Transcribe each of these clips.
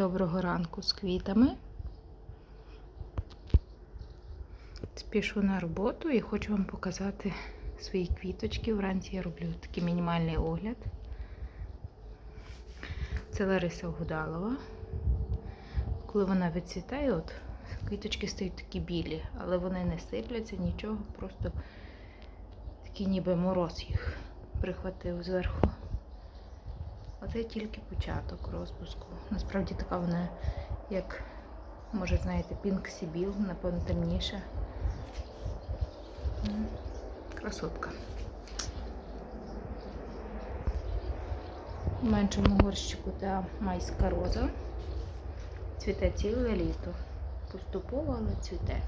доброго ранку з квітами. Спішу на роботу і хочу вам показати свої квіточки. Вранці я роблю такий мінімальний огляд. Це Лариса Гудалова. Коли вона відцвітає, от квіточки стають такі білі, але вони не сипляться, нічого, просто такий ніби мороз їх прихватив зверху. Оце тільки початок розпуску. Насправді така вона, як, може, знаєте, Пінк Сібіл, напевно, темніша. Красотка. У меншому горщику та майська роза. Цвіте ціле літо. Поступово, але цвіте.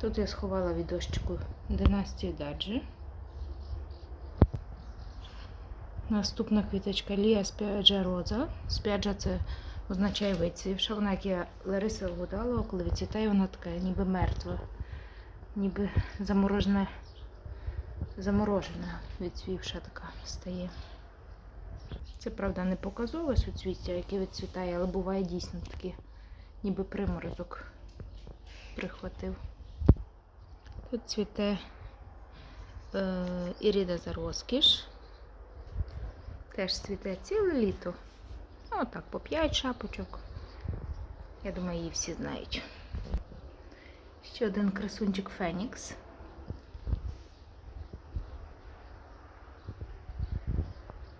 Тут я сховала від дощику династію Даджі. Наступна квіточка Лія Спіаджа Роза. Спіаджа це означає вицвівша. Вона, як я Лариса вгадала, коли відцвітає, вона така ніби мертва, ніби заморожена, заморожена, відцвівша така стає. Це, правда, не показове суцвіття, яке відцвітає, але буває дійсно таке, ніби приморозок прихватив. Тут цвіте е, Іріда за розкіш. Теж цвіте ціле літо. Ну, так, по 5 шапочок. Я думаю, її всі знають. Ще один красунчик Фенікс.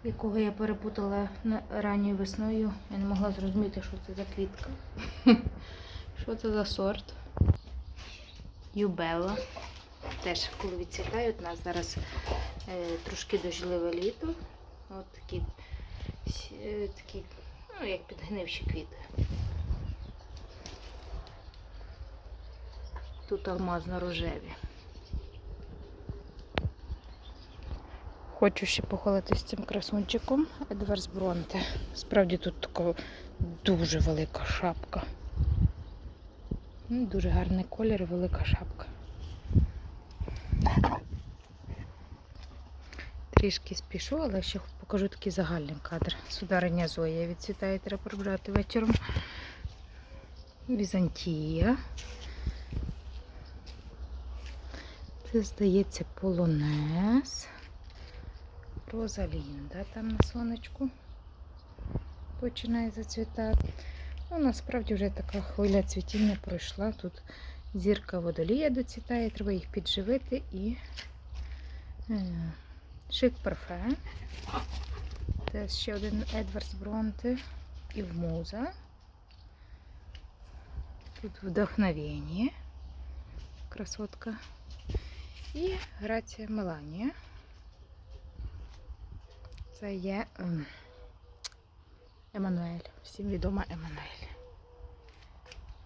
Якого я перепутала ранньою весною. Я не могла зрозуміти, що це за квітка. Що це за сорт? Юбелла. Теж коли відцвітають, у нас зараз е, трошки дождливе літо. От такі, е, такі, ну, як підгнивші квіти. Тут алмазно-рожеві. Хочу ще похвалитися цим красунчиком Едварс Бронте. Справді тут така дуже велика шапка. Дуже гарний колір і велика шапка. Трішки спішу, але ще покажу такий загальний кадр. Сударення Зоя відцвітає, треба прибрати вечором. Візантія. Це, здається, полонез. Розалінда там на сонечку починає зацвітати. Ну, насправді вже така хвиля цвітіння пройшла. Тут зірка водолія доцвітає, треба їх підживити і е, шик парфе. Це ще один Едвардс Бронте і в Муза. Тут вдохновення. Красотка. І Грація Меланія. Це є ем, Еммануель. Всім відома Еммануель.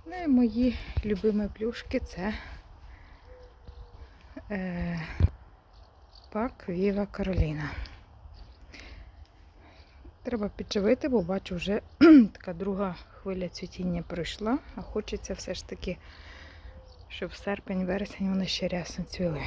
Ну і мої любимі плюшки це е, Пак Віва Кароліна. Треба підживити, бо бачу, вже така друга хвиля цвітіння пройшла, а хочеться все ж таки, щоб серпень, вересень вони ще рясно цвіли.